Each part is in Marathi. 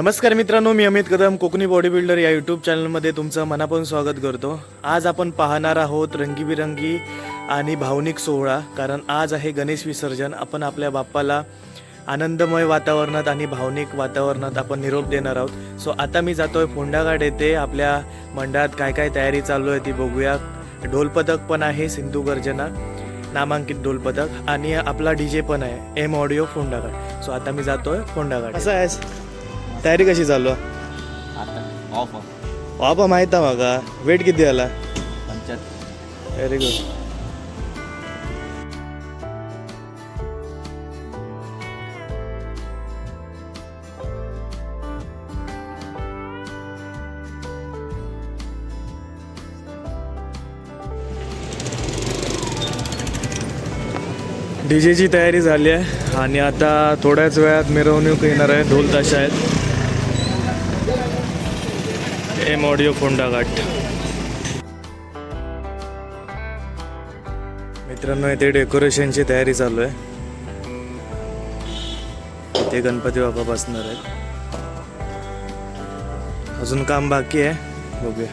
नमस्कार मित्रांनो मी अमित कदम कोकणी बॉडी बिल्डर या यूट्यूब चॅनलमध्ये तुमचं मनापासून स्वागत करतो. आज आपण पाहणार आहोत रंगीबिरंगी आणि भावनिक सोहळा कारण आज आहे गणेश विसर्जन. आपण आपल्या बाप्पाला आनंदमय वातावरणात आणि भावनिक वातावरणात आपण निरोप देणार आहोत. सो आता मी जातोय फोंडाघाट येथे. आपल्या मंडळात काय काय तयारी चालू आहे ती बघूया. ढोलपथक पण आहे सिंधू गर्जना नामांकित ढोलपथक आणि आपला डीजे पण आहे एम ऑडिओ फोंडाघाट. सो आता मी जातोय फोंडाघाट. असं आहे. तयारी कशी चालू आता ऑफ बाबा माहीत आहे माका वेट किती आला? पंचायत व्हेरी गुड डीजेची तयारी झाली आहे. आणि आता थोड्याच वेळात मिरवणूक येणार आहे. ढोल ताशा आहेत. एम ऑडिओ कोंडाघाट मित्रांनो इथे डेकोरेशनची तयारी चालू आहे. इथे गणपती बाबा बसणार आहेत अजून काम बाकी आहे. बघूया.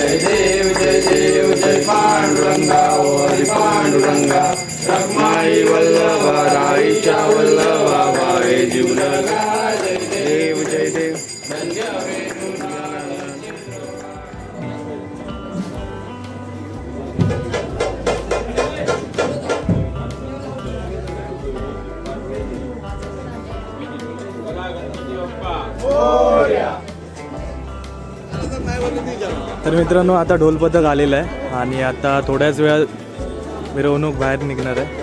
जय देव जय देव जय पांडुरंगा ओ हरी पांडुरंगा। रखमाई वल्लभा राईच्या वल्लभा बाळे जीवलगा जय देव जय देव तर मित्रांनो आता ढोलपथक आलेलं आहे आणि आता थोड्याच वेळात मिरवणूक बाहेर निघणार आहे.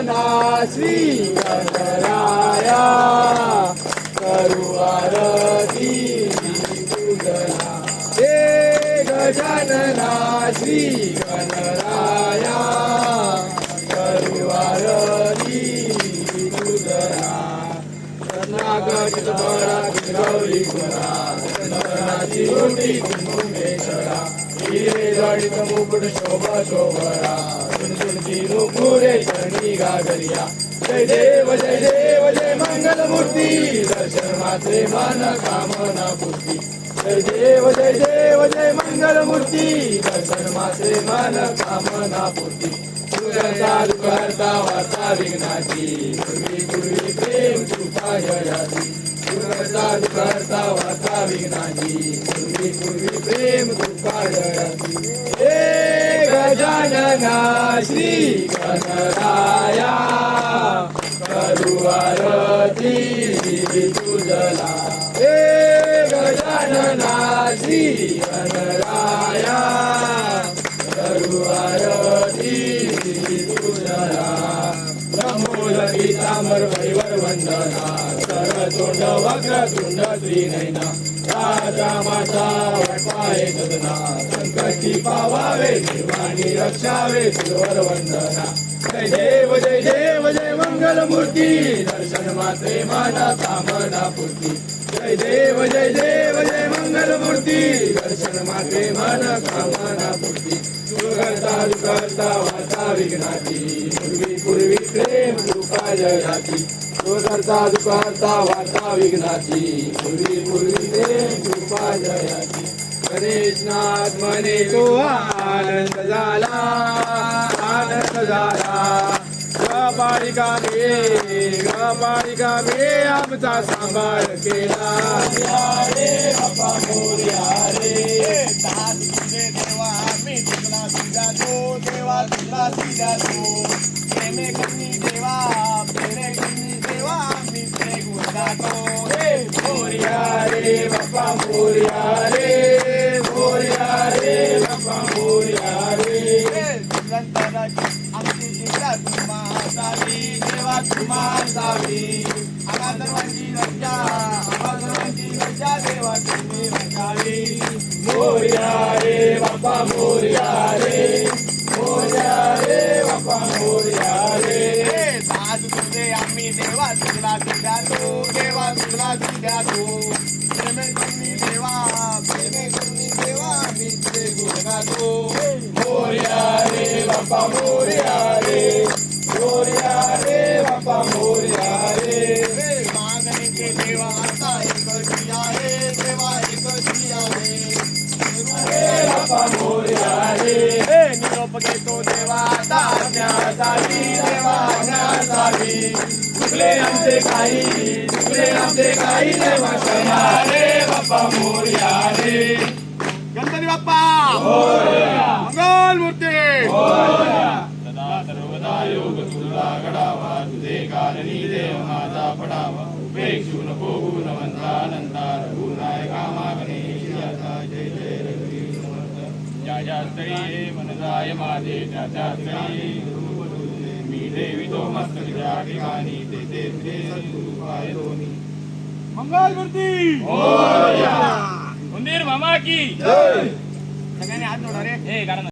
गजानना श्री गणराया करू आरती पूजना हे गजानना श्री गणराया करू आरती पूजना रत्नागरित बळा गौरी गुणा चंदनाची रोटी कुंभेश्वरा हिरे जडित मुकुट शोभा शोभरा सुनसुनती नुपुरे चरणी गागरिया जय देव जय देव जय मंगलमूर्ती। दर्शन मात्रे मन कामना पूर्ती जय देव जय देव जय मंगलमूर्ती। दर्शन मात्रे मन कामना पूर्ती सुगंधा दुखहर्ता वार्ता विघ्नाची। पूर्वी पूर्वी प्रेम कृपा जयाची सुगंधा दुखहर्ता वार्ता विघ्नाची। पूर्वी पूर्वी प्रेम कृपा जयाची हे गजानना श्री गणराया करू तुझला. हे गजानना श्री गणराया तुझला. ब्रह्मोल पीतांबर वैवर वंदना सरतोंड वक्रतुंड त्रिनयना. राजा माता वटपाय सदना संकटी पावावे देवानी रक्षावे तुझवर वंदना जय देव जय देव जय मंगल मूर्ती दर्शन मात्रे माना कामना पूर्ती जय देव जय देव जय मंगल मूर्ती दर्शन मात्रे माना कामना पूर्ती सुगर्ता दुकर्ता वार्ता विघ्नाची. पूर्वी पूर्वी प्रेम कृपा जयाची सुगर्ता दुकर्ता वार्ता विघ्नाची. पूर्वी पूर्वी प्रेम कृपा जयाची गणेशनाथ म्हणे तो आनंद झाला आनंद झाला गपाळिका मे गपाळिका मे आमचा सांभाळ केला रे बाप्पा मोर्या रे देवा मी तुला देवा देवा देवा मी ते रे मोर्या रे बाप्पा मोर्या रे घेतो देवा आज्ञासाठी देवा चुकले आमचे काही चुकले आमचे काही देवा क्षमा रे बाप्पा मोर्या रे गणपती बाप्पा! मंगल मूर्ती! सदा सर्वदा योग तुझा घडावा तुझे कारणी देव माझा पडावा. उपेक्षू नको गुणवंता नंता रघुनायका गणेश याचा जय जय रघुवीर समर्थ ज्या ज्या स्थळी हे मन जाय माझे त्या त्या स्थळी मी देवी तो मस्तक ज्या ठिकाणी ते ते तुझे सद्गुरु पाय दोन्ही. मंगल मूर्ती! मंदिर मामा की! सगळ्यांनी हात जोडा रे. हे कारण